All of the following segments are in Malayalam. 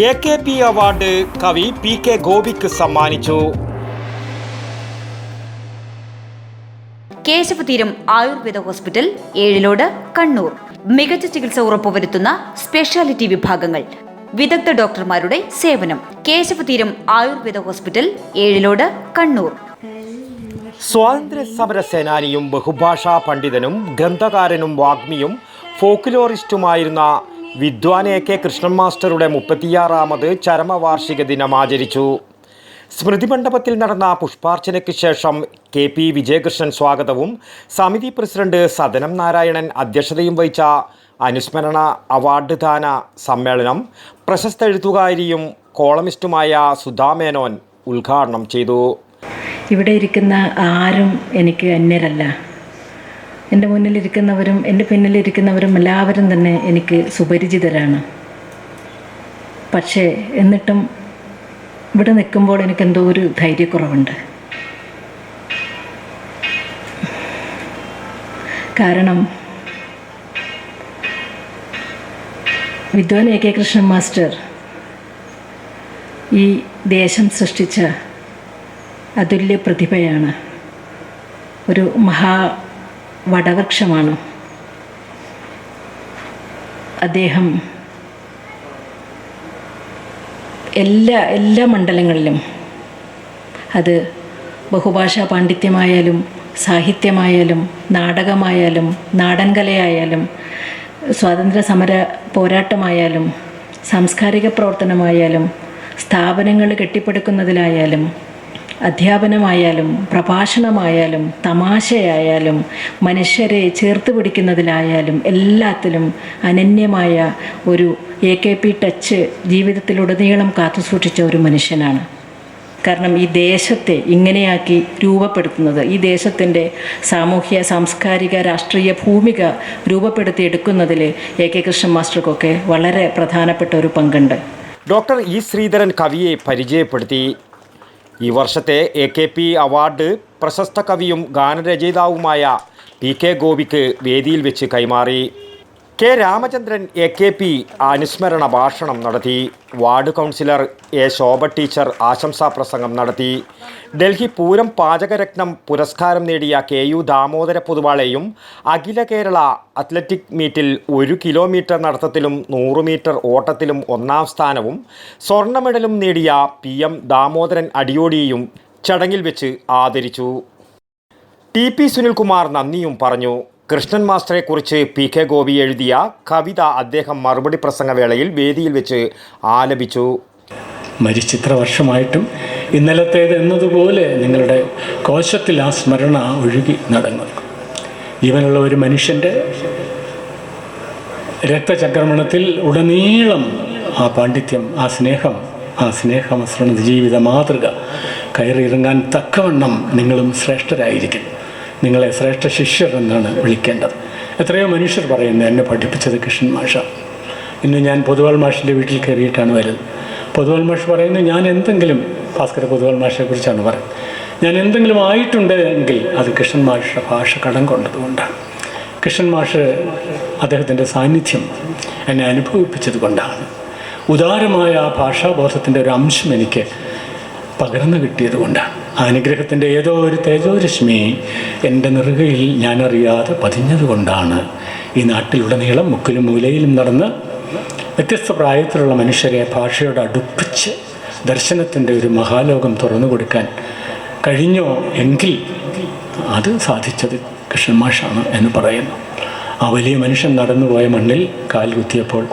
എ കെ പി അവാർഡ് കവി പി കെ ഗോപിക്ക് സമ്മാനിച്ചു. കേശവതീരം ആയുർവേദ ഹോസ്പിറ്റൽ ഏഴിലോട് കണ്ണൂർ. മികച്ച ചികിത്സ ഉറപ്പുവരുത്തുന്ന സ്പെഷ്യാലിറ്റി വിഭാഗങ്ങൾ. വിദഗ്ധ ഡോക്ടർമാരുടെ സേവനം. കേശവതീരം ആയുർവേദ ഹോസ്പിറ്റൽ ഏഴിലോട് കണ്ണൂർ. സ്വാതന്ത്ര്യ സമര സേനാനിയും ബഹുഭാഷാ പണ്ഡിതനും ഗ്രന്ഥകാരനും വാഗ്മിയും ഫോക്ലോറിസ്റ്റുമായിരുന്ന വിദ്വാൻ എ കെ കൃഷ്ണൻ മാസ്റ്ററുടെ മുപ്പത്തിയാറാമത് ചരമവാർഷിക ദിനം ആചരിച്ചു. സ്മൃതി മണ്ഡപത്തിൽ നടന്ന പുഷ്പാർച്ചനയ്ക്ക് ശേഷം കെ പി വിജയകൃഷ്ണൻ സ്വാഗതവും സമിതി പ്രസിഡന്റ് സദനം നാരായണൻ അധ്യക്ഷതയും വഹിച്ച അനുസ്മരണ അവാർഡ് ദാന സമ്മേളനം പ്രശസ്ത എഴുത്തുകാരിയും കോളമിസ്റ്റുമായ സുധാ മേനോൻ ഉദ്ഘാടനം ചെയ്തു. ഇവിടെ ഇരിക്കുന്ന ആരും എനിക്ക് അന്യരല്ല. എന്റെ മുന്നിലിരിക്കുന്നവരും എന്റെ പിന്നിലിരിക്കുന്നവരും എല്ലാവരും തന്നെ എനിക്ക് സുപരിചിതരാണ്. പക്ഷേ എന്നിട്ടും ഇവിടെ നിൽക്കുമ്പോൾ എനിക്ക് എന്തോ ഒരു ധൈര്യക്കുറവുണ്ട്. കാരണം വിദ്വാൻ എ കെ കൃഷ്ണൻ മാസ്റ്റർ ഈ ദേശം സൃഷ്ടിച്ച അതുല്യ പ്രതിഭയാണ്. ഒരു മഹാ വടവൃക്ഷമാണ്. അദ്ദേഹം എല്ലാ എല്ലാ മണ്ഡലങ്ങളിലും അത് ബഹുഭാഷാ പാണ്ഡിത്യമായാലും സാഹിത്യമായാലും നാടകമായാലും നാടൻ കലയായാലും സ്വാതന്ത്ര്യ സമര പോരാട്ടമായാലും സാംസ്കാരിക പ്രവർത്തനമായാലും സ്ഥാപനങ്ങൾ കെട്ടിപ്പടുക്കുന്നതിലായാലും അധ്യാപനമായാലും പ്രഭാഷണമായാലും തമാശയായാലും മനുഷ്യരെ ചേർത്ത് പിടിക്കുന്നതിലായാലും എല്ലാത്തിലും അനന്യമായ ഒരു എ കെ പി ടച്ച് ജീവിതത്തിലുടനീളം കാത്തുസൂക്ഷിച്ച ഒരു മനുഷ്യനാണ്. കാരണം ഈ ദേശത്തെ ഇങ്ങനെയാക്കി രൂപപ്പെടുത്തുന്നത് ഈ ദേശത്തിന്റെ സാമൂഹ്യ സാംസ്കാരിക രാഷ്ട്രീയ ഭൂമിക രൂപപ്പെടുത്തിയെടുക്കുന്നതിൽ എ കെ കൃഷ്ണൻ മാസ്റ്റർക്കൊക്കെ വളരെ പ്രധാനപ്പെട്ട ഒരു പങ്കുണ്ട്. ഡോക്ടർ ഇ ശ്രീധരൻ കവിയെ പരിചയപ്പെടുത്തി. ഈ വർഷത്തെ എ കെ പി അവാർഡ് പ്രശസ്ത കവിയും ഗാനരചയിതാവുമായ പി കെ ഗോപിക്ക് വേദിയിൽ വെച്ച് കൈമാറി. K Ramachandran A K P അനുസ്മരണ ഭാഷണം നടത്തി. Ward councillor A Shobha teacher ആശംസാ പ്രസംഗം നടത്തി. ഡൽഹി പൂരം പാചകരത്നം പുരസ്കാരം നേടിയ കെ യു ദാമോദര പൊതുവാളെയും അഖില കേരള അത്ലറ്റിക് മീറ്റിൽ ഒരു കിലോമീറ്റർ നടത്തത്തിലും നൂറ് മീറ്റർ ഓട്ടത്തിലും ഒന്നാം സ്ഥാനവും സ്വർണ മെഡലും നേടിയ പി എം ദാമോദരൻ അടിയോടിയെയും ചടങ്ങിൽ വെച്ച് ആദരിച്ചു. ടി പി സുനിൽകുമാർ നന്ദിയും പറഞ്ഞു. കൃഷ്ണൻ മാസ്റ്ററെക്കുറിച്ച് പി കെ ഗോപി എഴുതിയ കവിത അദ്ദേഹം മറുപടി പ്രസംഗവേളയിൽ വേദിയിൽ വെച്ച് ആലപിച്ചു. മരിച്ചിത്ര വർഷമായിട്ടും ഇന്നലത്തേത് എന്നതുപോലെ നിങ്ങളുടെ കോശത്തിൽ ആ സ്മരണ ഒഴുകി നടങ്ങുന്നു ജീവനുള്ള ഒരു മനുഷ്യന്റെ രക്തചക്രമണത്തിൽ ഉടനീളം ആ പാണ്ഡിത്യം ആ സ്നേഹം ആ സ്നേഹമസൃണ ജീവിത മാതൃക കയറിയിറങ്ങാൻ തക്കവണ്ണം നിങ്ങളും ശ്രേഷ്ഠരായിരിക്കും. നിങ്ങളെ ശ്രേഷ്ഠ ശിഷ്യർ എന്നാണ് വിളിക്കേണ്ടത്. എത്രയോ മനുഷ്യർ പറയുന്നത് എന്നെ പഠിപ്പിച്ചത് കൃഷ്ണൻ മാഷ. ഇന്ന് ഞാൻ പൊതുവാൾ മാഷിന്റെ വീട്ടിൽ കയറിയിട്ടാണ് വരുന്നത്. പൊതുവാൾ മാഷ് പറയുന്നത് ഞാൻ എന്തെങ്കിലും ഭാസ്കര പൊതുവാൾ മാഷയെക്കുറിച്ചാണ് കുറിച്ചാണ് പറയുന്നത്. ഞാൻ എന്തെങ്കിലും ആയിട്ടുണ്ട് എങ്കിൽ അത് കൃഷ്ണൻ മാഷയുടെ ഭാഷ കടം കൊണ്ടതുകൊണ്ടാണ് കൃഷ്ണൻ മാഷ് അദ്ദേഹത്തിന്റെ സാന്നിധ്യം എന്നെ അനുഭവിപ്പിച്ചത് കൊണ്ടാണ്. ഉദാരമായ ആ ഭാഷാബോധത്തിന്റെ ഒരു അംശം എനിക്ക് പകർന്നു കിട്ടിയത് കൊണ്ടാണ്. അനുഗ്രഹത്തിന്റെ ഏതോ ഒരു തേജോരശ്മി എന്റെ നെറുകയിൽ ഞാനറിയാതെ പതിഞ്ഞതുകൊണ്ടാണ് ഈ നാട്ടിലുടനീളം മുക്കിലും മൂലയിലും നടന്ന് വ്യത്യസ്ത പ്രായത്തിലുള്ള മനുഷ്യരെ ഭാഷയോട് അടുപ്പിച്ച് ദർശനത്തിന്റെ ഒരു മഹാലോകം തുറന്നു കൊടുക്കാൻ കഴിഞ്ഞോ എങ്കിൽ അത് സാധിച്ചത് കൃഷ്ണമാഷാണ് എന്ന് പറയുന്നു. ആ വലിയ മനുഷ്യൻ നടന്നുപോയ മണ്ണിൽ കാൽ കുത്തിയപ്പോൾ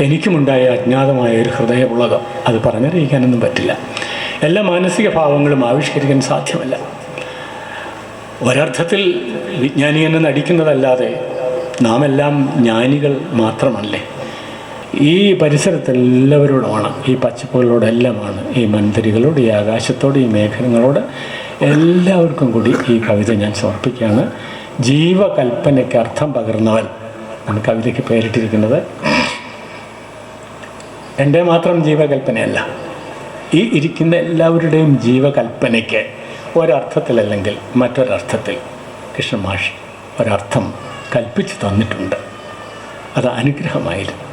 എനിക്കുമുണ്ടായ അജ്ഞാതമായ ഒരു ഹൃദയ ഉള്ളതം അത് പറഞ്ഞറിയിക്കാനൊന്നും പറ്റില്ല. എല്ലാ മാനസിക ഭാവങ്ങളും ആവിഷ്കരിക്കാൻ സാധ്യമല്ല. ഒരർത്ഥത്തിൽ വിജ്ഞാനി എന്ന് നടിക്കുന്നതല്ലാതെ നാം എല്ലാം ജ്ഞാനികൾ മാത്രമല്ലേ? ഈ പരിസരത്ത് എല്ലാവരോടുമാണ് ഈ പച്ചപ്പുകളോടെല്ലാമാണ് ഈ മന്ദിരികളോട് ഈ ആകാശത്തോട് ഈ മേഘങ്ങളോട് എല്ലാവർക്കും കൂടി ഈ കവിത ഞാൻ സമർപ്പിക്കുകയാണ്. ജീവകൽപ്പനയ്ക്ക് അർത്ഥം പകർന്നവൻ ആണ് കവിതയ്ക്ക് പേരിട്ടിരിക്കുന്നത്. എന്റെ മാത്രം ജീവകൽപ്പനയല്ല. ഈ ഇരിക്കുന്ന എല്ലാവരുടെയും ജീവകൽപ്പനയ്ക്ക് ഒരർത്ഥത്തിലല്ലെങ്കിൽ മറ്റൊരർത്ഥത്തിൽ കൃഷ്ണ മാഷ് ഒരർത്ഥം കൽപ്പിച്ചു തന്നിട്ടുണ്ട്. അത് അനുഗ്രഹമായിരുന്നു.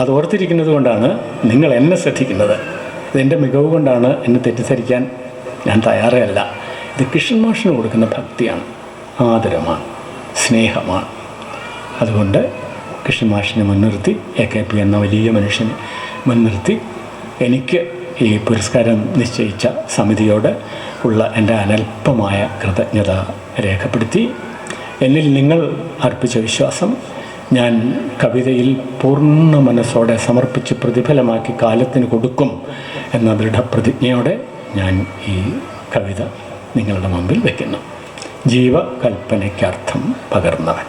അത് ഓർത്തിരിക്കുന്നത് കൊണ്ടാണ് നിങ്ങൾ എന്നെ ശ്രദ്ധിക്കുന്നത്. ഇതെന്റെ മികവ് കൊണ്ടാണ് എന്നെ തെറ്റിദ്ധരിക്കാൻ ഞാൻ തയ്യാറല്ല. ഇത് കൃഷ്ണൻ മാഷിന് കൊടുക്കുന്ന ഭക്തിയാണ് ആദരമാണ് സ്നേഹമാണ്. അതുകൊണ്ട് കൃഷ്ണൻ മാഷിനെ മുൻനിർത്തി എ കെ പി എന്ന വലിയ മനുഷ്യനെ മുൻനിർത്തി എനിക്ക് ഈ പുരസ്കാരം നിശ്ചയിച്ച സമിതിയോട് ഉള്ള എന്റെ അനൽപമായ കൃതജ്ഞത രേഖപ്പെടുത്തി. എന്നിൽ നിങ്ങൾ അർപ്പിച്ച വിശ്വാസം ഞാൻ കവിതയിൽ പൂർണ മനസ്സോടെ സമർപ്പിച്ച് പ്രതിഫലമാക്കി കാലത്തിന് കൊടുക്കും എന്ന ദൃഢപ്രതിജ്ഞയോടെ ഞാൻ ഈ കവിത നിങ്ങളുടെ മുമ്പിൽ വയ്ക്കുന്നു ജീവകൽപ്പനയ്ക്കർത്ഥം പകർന്നവൻ.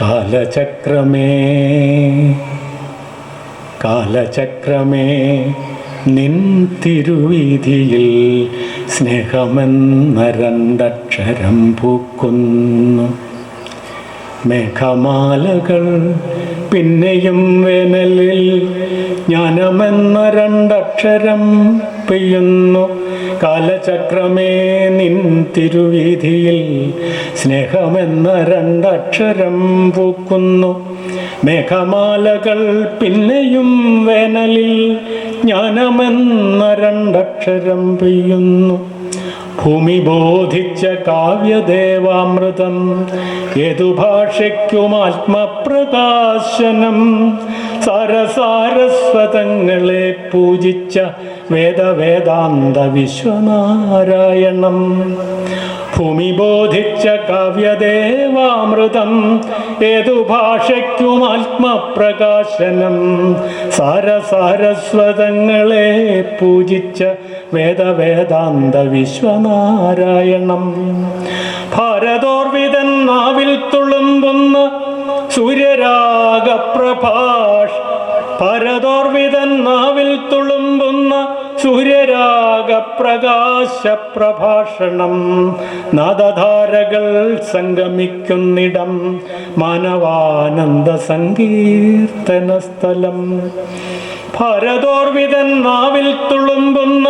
കാലചക്രമേ കാലചക്രമേ നിൻ തിരുവീതിയിൽ സ്നേഹമെന്ന രണ്ടക്ഷരം പൂക്കുന്നു. മേഘമാലകൾ പിന്നെയും വേനലിൽ ജ്ഞാനമെന്ന രണ്ടക്ഷരം പെയ്യുന്നു. കാലചക്രമേ നിൻ തിരുവീതിയിൽ സ്നേഹമെന്ന രണ്ടക്ഷരം പൂക്കുന്നു. മേഘമാലകൾ പിന്നെയും വേനലിൽ രണ്ടക്ഷരം പെയ്യുന്നു. ഭൂമി ബോധിച്ച കാവ്യദേവാമൃതം. ഏതു ഭാഷയ്ക്കും ആത്മപ്രകാശനം. സരസാരസ്വതങ്ങളെ പൂജിച്ച വേദവേദാന്ത വിശ്വനാരായണം ഭൂമി ബോധിച്ച കാവ്യദേവാമൃതം ഏതു ഭാഷയ്ക്കും ആത്മപ്രകാശനം. സാരസാരസ്വതങ്ങളെ പൂജിച്ച വേദവേദാന്ത വിശ്വനാരായണം ഭാരതോർവിതൻ നാവിൽ തുളുമ്പുന്ന സൂര്യരാഗപ്രഭാഷ് സൂര്യരാഗപ്രകാശ പ്രഭാഷണം നാദധാരകൾ സംഗമിക്കുന്നിടം മാനവാനന്ദ സങ്കീർത്തന സ്ഥലം ഭരതോർവിതൻ നാവിൽ തുളുമ്പുന്ന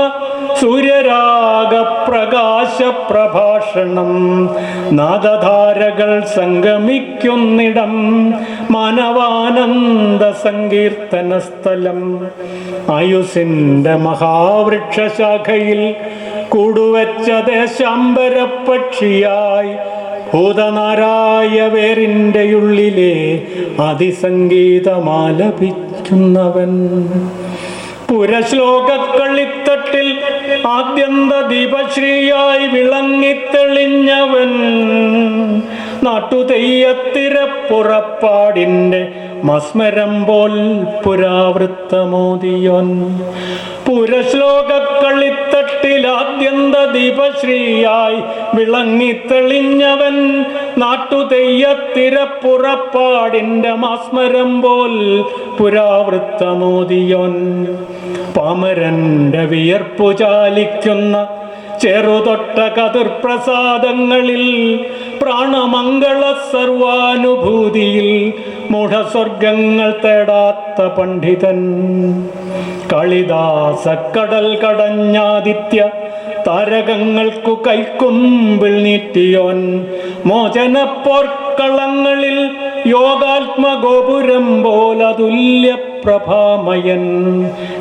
സൂര്യരാഗപ്രകാശ പ്രഭാഷണം നാദധാരകൾ സംഗമിക്കുന്നിടം മാനവാനന്ദ സങ്കീർത്തന സ്ഥലം ആയുസിന്റെ മഹാവൃക്ഷശാഖയിൽ കൂടുവച്ച ദേശാംബരപ്പക്ഷിയായി ഭൂതനാരായ വേരിന്റെ ഉള്ളിലെ അതിസംഗീതമാലപിക്കുന്നവൻ. പുരശ്ലോകക്കളിത്തട്ടിൽ ആദ്യന്ത ദീപശ്രീയായി വിളങ്ങിത്തെളിഞ്ഞവൻ നാട്ടുതെയ്യത്തിരപ്പുറപ്പാടിന്റെ മസ്മരം പോൽ പുരാവൃത്തമോദിയോൻ പുരശ്ലോകക്കളിത്തട്ടിൽ ആദ്യന്ത ദീപശ്രീയായി വിളങ്ങിത്തെളിഞ്ഞവൻ നാട്ടുതെയ്യത്തിരപ്പുറപ്പാടിന്റെ മസ്മരം പോൽ പുരാവൃത്തമോദിയോൻ പാമരന്റെ വിയർപ്പു ചാലിക്കുന്ന ചെറുതൊട്ട കതിർപ്രസാദങ്ങളിൽ പ്രാണമംഗള സർവാനുഭൂതിയിൽ മൂഢസ്വർഗങ്ങൾ തേടാത്ത പണ്ഡിതൻ കളിദാസ കടൽ കടഞ്ഞാദിത്യ താരകങ്ങൾക്കു കൈക്കുമ്പിൽ നീട്ടിയോൻ മോചനപ്പോർക്കളങ്ങളിൽ യോഗാത്മഗോപുരം പോലതുല്യ പ്രഭാമയൻ.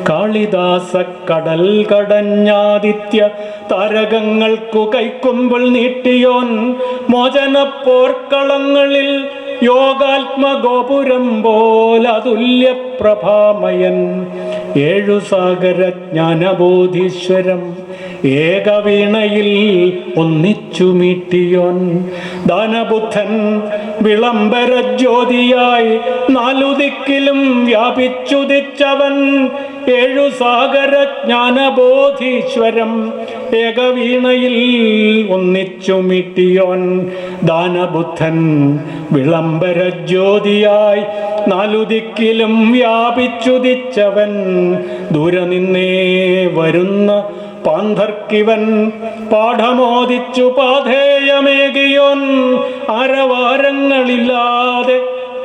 കാളിദാസ കടൽ കടഞ്ഞാദിത്യ താരകങ്ങൾക്കു കൈക്കുമ്പിൾ നീട്ടിയോൻ. മോചന പോർക്കളങ്ങളിൽ യോഗാത്മഗോപുരം പോലതുല്യ പ്രഭാമയൻ. ഏഴു സാഗര ജ്ഞാനബോധീശ്വരം ഏകവീണയിൽ ഒന്നിച്ചു മീട്ടിയോൻ. ദാനബുദ്ധൻ വിളംബര ജ്യോതിയായി നാലു ദിക്കിലും വ്യാപിച്ചുദിച്ചവൻ ഏഴു സാഗര ജ്ഞാനബോധീശ്വരം ഏകവീണയിൽ ഒന്നിച്ചു മിട്ടിയോൻ ദാനബുദ്ധൻ വിളംബര ജ്യോതിയായി നാലു ദിക്കിലും വ്യാപിച്ചുദിച്ചവൻ ദൂരെ നിന്നേ വരുന്ന പാന്ധർക്കിവൻ പാഠമോദിച്ചു പാധേയമേകിയോൻ അരവാരങ്ങളില്ലാതെ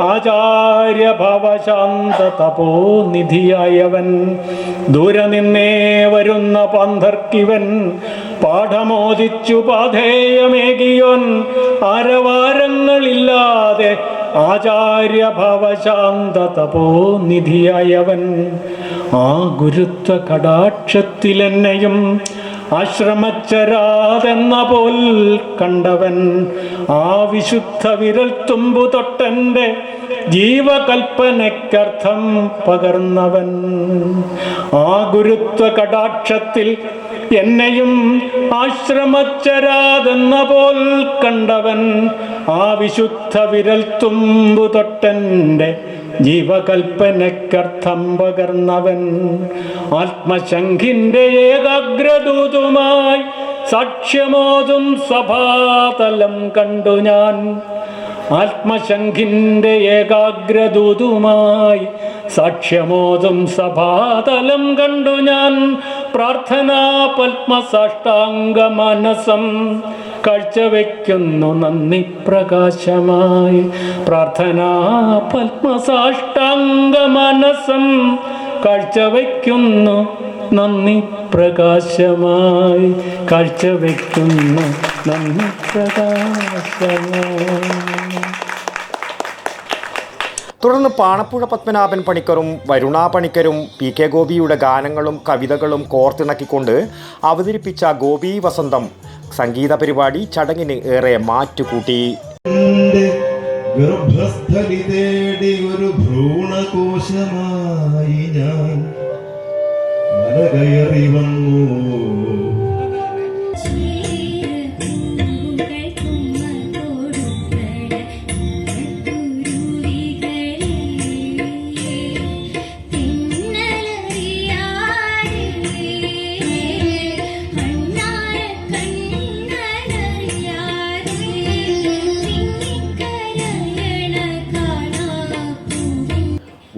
ആചാര്യ ഭവശാന്ത തപോനിധിയായവൻ ദൂരെ നിന്നേ വരുന്ന പാന്ധർക്കിവൻ പാഠമോദിച്ചു പാധേയമേകിയോൻ അരവാരങ്ങളില്ലാതെ ആചാര്യഭവശാന്ത തപോനിധിയായവൻ ആ ഗുരുത്വ കടാക്ഷത്തിലെന്നെയും ആശ്രമച്ചരാതെന്ന പോൽ കണ്ടവൻ. ആ വിശുദ്ധ വിരൽ തുമ്പു തൊട്ടന്റെ ജീവകൽപ്പനയ്ക്കർത്ഥം പകർന്നവൻ. ആ ഗുരുത്വ കടാക്ഷത്തിൽ എന്നെയും ആശ്രമച്ചരാതെന്ന പോൽ കണ്ടവൻ ആ വിശുദ്ധ വിരൽ തുമ്പു തൊട്ടന്റെ ജീവകൽപ്പനക്കർത്ഥം പകർന്നവൻ. ആത്മശങ്കിന്റെ ഏകാഗ്രദൂതുമായി സാക്ഷ്യമോതും സഭാതലം കണ്ടു ഞാൻ. ആത്മശങ്കിന്റെ ഏകാഗ്രദൂതുമായി സാക്ഷ്യമോതും സഭാതലം കണ്ടു ഞാൻ. പ്രാർത്ഥനാ പത്മസാഷ്ടാംഗ മനസം കാഴ്ചവെക്കുന്നു നന്ദി പ്രകാശമായി. മനസം കാഴ്ചവെക്കുന്നു നന്ദി പ്രകാശമായി. കാഴ്ചവെക്കുന്നു നന്ദി പ്രകാശമായി. തുടർന്ന് പാണപ്പുഴ പത്മനാഭൻ പണിക്കറും വരുണ പണിക്കരും പി കെ ഗോപിയുടെ ഗാനങ്ങളും കവിതകളും കോർത്തിണക്കിക്കൊണ്ട് അവതരിപ്പിച്ച ഗോപി വസന്തം സംഗീത പരിപാടി ചടങ്ങിന് ഏറെ മാറ്റുകൂട്ടി. ഗർഭസ്ഥലി തേടി ഒരു ഭ്രൂണകോശമായി ഞാൻ വന്നു.